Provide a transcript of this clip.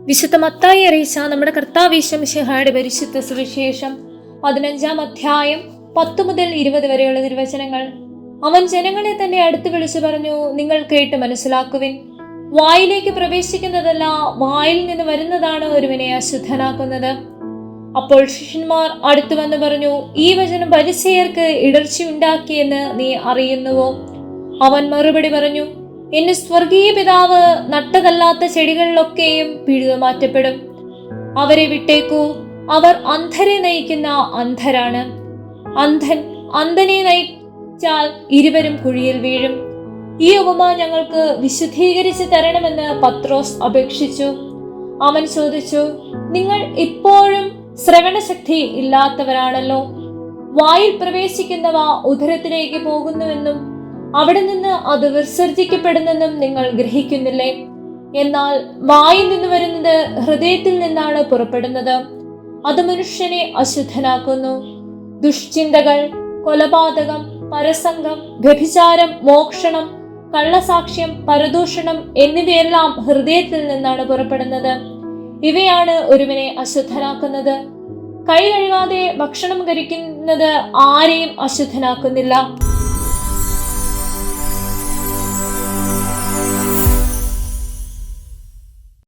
വിശുദ്ധ മത്തായി അറിയിച്ച നമ്മുടെ കർത്താവിശംശിഹായുടെ പരിശുദ്ധ സുവിശേഷം പതിനഞ്ചാം അധ്യായം പത്ത് മുതൽ ഇരുപത് വരെയുള്ള നിർവചനങ്ങൾ. അവൻ ജനങ്ങളെ തന്നെ അടുത്ത് വിളിച്ചു പറഞ്ഞു നിങ്ങൾ കേട്ട് മനസ്സിലാക്കുവിൻ. വായിലേക്ക് പ്രവേശിക്കുന്നതല്ല വായിൽ നിന്ന് വരുന്നതാണ് ഒരുവനെ അശുദ്ധനാക്കുന്നത്. അപ്പോൾ ശിഷ്യന്മാർ അടുത്തു വന്ന് പറഞ്ഞു ഈ വചനം പരിചയർക്ക് ഇടർച്ചയുണ്ടാക്കിയെന്ന് നീ അറിയുന്നുവോ? അവൻ മറുപടി പറഞ്ഞു എന്റെ സ്വർഗീയ പിതാവ് നട്ടതല്ലാത്ത ചെടികളിലൊക്കെയും പിഴുതു മാറ്റപ്പെടും. അവരെ വിട്ടേക്കൂ. അവർ അന്ധരെ നയിക്കുന്ന അന്ധരാണ്. അന്ധൻ അന്ധനെ നയിച്ചാൽ ഇരുവരും കുഴിയിൽ വീഴും. ഈ ഉപമ ഞങ്ങൾക്ക് വിശുദ്ധീകരിച്ച് തരണമെന്ന് പത്രോസ് അപേക്ഷിച്ചു. അവൻ ചോദിച്ചു നിങ്ങൾ ഇപ്പോഴും ശ്രവണശക്തി ഇല്ലാത്തവരാണല്ലോ. വായിൽ പ്രവേശിക്കുന്നവ ഉദരത്തിലേക്ക് പോകുന്നുവെന്നും അവിടെ നിന്ന് അത് വിസർജിക്കപ്പെടുന്നെന്നും നിങ്ങൾ ഗ്രഹിക്കുന്നില്ലേ? എന്നാൽ വായിൽ നിന്ന് വരുന്നത് ഹൃദയത്തിൽ നിന്നാണ് പുറപ്പെടുന്നത്. അത് മനുഷ്യനെ അശുദ്ധനാക്കുന്നു. ദുഷ്ചിന്തകൾ കൊലപാതകം പരസംഗം വ്യഭിചാരം മോക്ഷണം കള്ളസാക്ഷ്യം പരദൂഷണം എന്നിവയെല്ലാം ഹൃദയത്തിൽ നിന്നാണ് പുറപ്പെടുന്നത്. ഇവയാണ് ഒരുവനെ അശുദ്ധനാക്കുന്നത്. കൈ കഴുകാതെ ഭക്ഷണം കഴിക്കുന്നത് ആരെയും അശുദ്ധനാക്കുന്നില്ല.